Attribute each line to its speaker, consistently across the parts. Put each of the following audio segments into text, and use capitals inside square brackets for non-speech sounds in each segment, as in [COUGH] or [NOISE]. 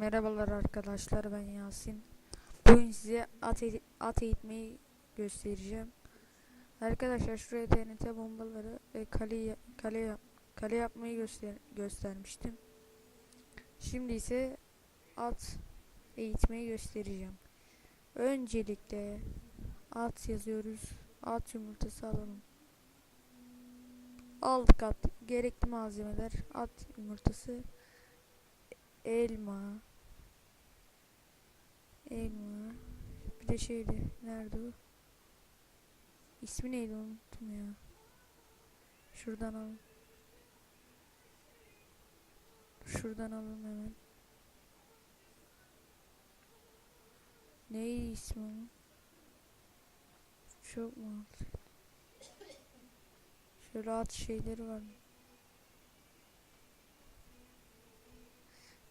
Speaker 1: Merhabalar arkadaşlar ben Yasin. Bugün size at, at eğitmeyi göstereceğim. Arkadaşlar şuraya TNT bombaları ve kale kale kale yapmayı göster göstermiştim. Şimdi ise at eğitmeyi göstereceğim. Öncelikle at yazıyoruz. At yumurtası alalım. Aldık at. Gerekli malzemeler at yumurtası elma elma. Bir de şeydi nerede o? İsmi neydi unuttum ya. Şuradan alalım şuradan alalım hemen. Neydi ismi onun? Çok mu şöyle at şeyleri var.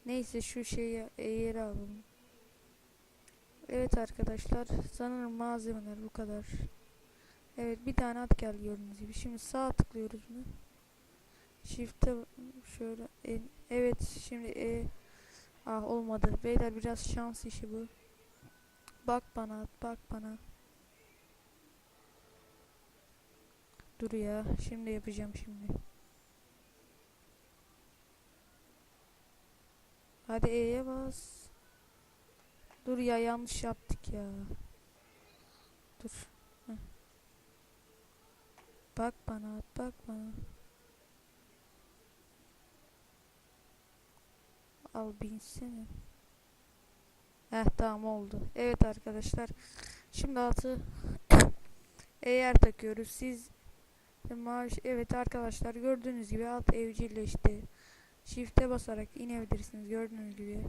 Speaker 1: Neyse şu şeyi eğri alalım. Evet arkadaşlar sanırım malzemeler bu kadar. Evet bir tane at geldi gördüğünüz gibi. Şimdi sağ tıklıyoruz mu? Shift'e şöyle en, evet şimdi e ah olmadı. Beyler biraz şans işi bu. Bak bana at bak bana. Dur ya şimdi yapacağım şimdi. Hadi E'ye bas. Dur ya yanlış yaptık ya. Dur. Heh. Bak bana bak bana. Al binsene. Heh tamam oldu. Evet arkadaşlar. Şimdi atı [COUGHS] eğer takıyoruz. Siz maaş evet arkadaşlar gördüğünüz gibi at evcilleşti. Shift'e basarak inebilirsiniz gördüğünüz gibi.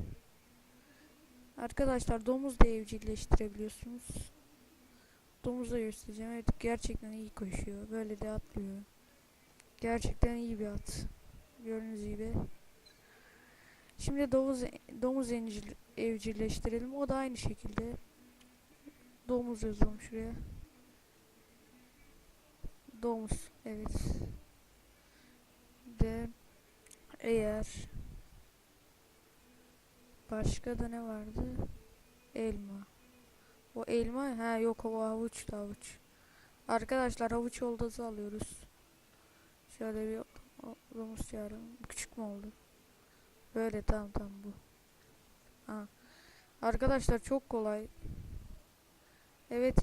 Speaker 1: Arkadaşlar domuz da evcilleştirebiliyorsunuz. Domuzu da göstereceğim. Evet gerçekten iyi koşuyor. Böyle de atlıyor. Gerçekten iyi bir at. Gördüğünüz gibi. Şimdi domuz domuz evcil- evcilleştirelim. O da aynı şekilde. Domuz yazalım şuraya. Domuz. Evet. De eğer başka da ne vardı? Elma. O elma ha yok o havuç da havuç. Arkadaşlar havuç oldası alıyoruz. Şöyle bir domuz çağıralım. Küçük mü oldu? Böyle tamam tamam bu. Ha. Arkadaşlar çok kolay. Evet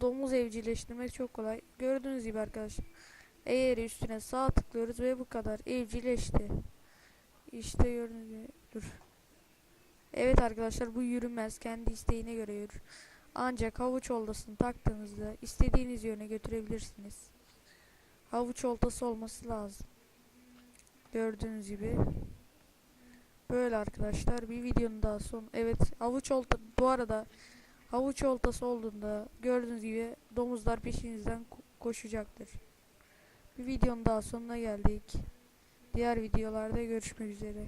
Speaker 1: domuz evcilleştirmek çok kolay. Gördüğünüz gibi arkadaşlar. Eğer üstüne sağ tıklıyoruz ve bu kadar evcilleşti. İşte gördüğünüz gibi. Dur. Evet arkadaşlar bu yürümez. Kendi isteğine göre yürür. Ancak havuç oltasını taktığınızda istediğiniz yöne götürebilirsiniz. Havuç oltası olması lazım. Gördüğünüz gibi. Böyle arkadaşlar bir videonun daha son. Evet havuç olta bu arada havuç oltası olduğunda gördüğünüz gibi domuzlar peşinizden ko- koşacaktır. Bir videonun daha sonuna geldik. Diğer videolarda görüşmek üzere.